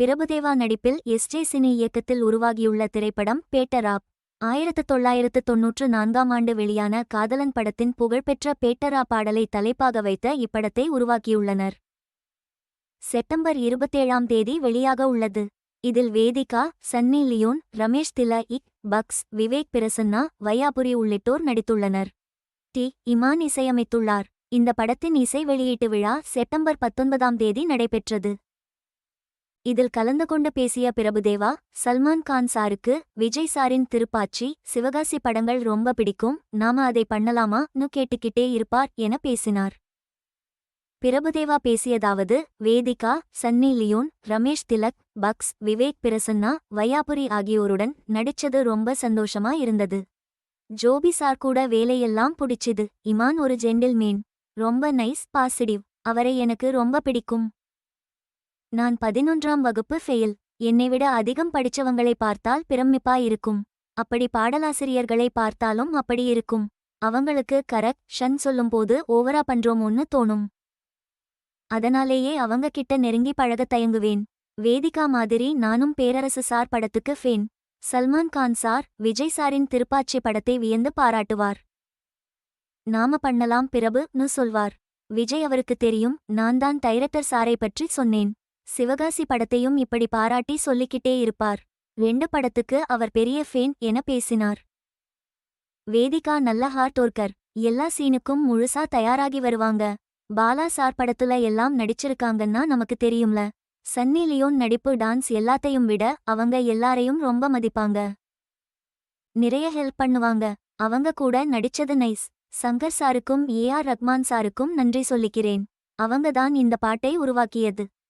பிரபுதேவா நடிப்பில் S. J. Cine இயக்கத்தில் உருவாகியுள்ள திரைப்படம் பேட்டராப் ஆயிரத்து தொள்ளாயிரத்து தொன்னூற்று நான்காம் ஆண்டு வெளியான காதலன் படத்தின் புகழ்பெற்ற பேட்டரா பாடலை தலைப்பாக வைத்த இப்படத்தை உருவாக்கியுள்ளனர். செப்டம்பர் இருபத்தேழாம் தேதி வெளியாக உள்ளது. இதில் வேதிகா சன்னி லியோன் ரமேஷ் திலா இக் பக்ஸ் விவேக் பிரசன்னா வையாபுரி உள்ளிட்டோர் நடித்துள்ளனர். டி. இமான் இசையமைத்துள்ளார். இந்த படத்தின் இசை வெளியீட்டு விழா செப்டம்பர் பத்தொன்பதாம் தேதி நடைபெற்றது. இதில் கலந்து கொண்டு பேசிய பிரபுதேவா சல்மான் கான் சாருக்கு விஜய் சாரின் திருப்பாச்சி சிவகாசி படங்கள் ரொம்ப பிடிக்கும் நாம அதை பண்ணலாமான்னு கேட்டுக்கிட்டே இருப்பார் என பேசினார். பிரபுதேவா பேசியதாவது வேதிகா சன்னி லியோன் ரமேஷ் திலக் பக்ஸ் விவேக் பிரசன்னா வையாபுரி ஆகியோருடன் நடிச்சது ரொம்ப சந்தோஷமா இருந்தது. ஜோபி சார் கூட வேலையெல்லாம் பிடிச்சிது இமான் ஒரு ஜென்டில்மேன் ரொம்ப நைஸ் பாசிட்டிவ் அவரை எனக்கு ரொம்ப பிடிக்கும். நான் பதினொன்றாம் வகுப்பு ஃபெயில். என்னை விட அதிகம் படிச்சவங்களை பார்த்தால் பிரமிப்பாயிருக்கும் அப்படி பாடலாசிரியர்களை பார்த்தாலும் அப்படி இருக்கும். அவங்களுக்கு கரெக்ட் ஷன் சொல்லும்போது ஓவரா பண்றோமோன்னு தோணும். அதனாலேயே அவங்க கிட்ட நெருங்கி பழகத் தயங்குவேன். வேதிகா மாதிரி நானும் பேரரசு சார் படத்துக்கு ஃபேன். சல்மான் கான் சார் விஜய் சாரின் திருப்பாச்சி படத்தை வியந்து பாராட்டுவார். நாம பண்ணலாம் பிரபு சொல்வார். விஜய் அவருக்கு தெரியும் நான் தான் டைரக்டர் சாரை பற்றி சொன்னேன். சிவகாசி படத்தையும் இப்படி பாராட்டி சொல்லிக்கிட்டே இருப்பார். ரெண்டு படத்துக்கு அவர் பெரிய ஃபேன் என பேசினார். வேதிகா நல்ல ஹார்ட் ஒர்க்கர் எல்லா சீனுக்கும் முழுசா தயாராகி வருவாங்க. பாலா சார் படத்துல எல்லாம் நடிச்சிருக்காங்கன்னா நமக்கு தெரியும்ல. சன்னி லியோன் நடிப்பு டான்ஸ் எல்லாத்தையும் விட அவங்க எல்லாரையும் ரொம்ப மதிப்பாங்க. நிறைய ஹெல்ப் பண்ணுவாங்க. அவங்க கூட நடிச்சது நைஸ். சங்கர் சாருக்கும் ஏ ஆர் ரஹ்மான் சாருக்கும் நன்றி சொல்லிக்கிறேன். அவங்க தான் இந்த பாட்டை உருவாக்கியது.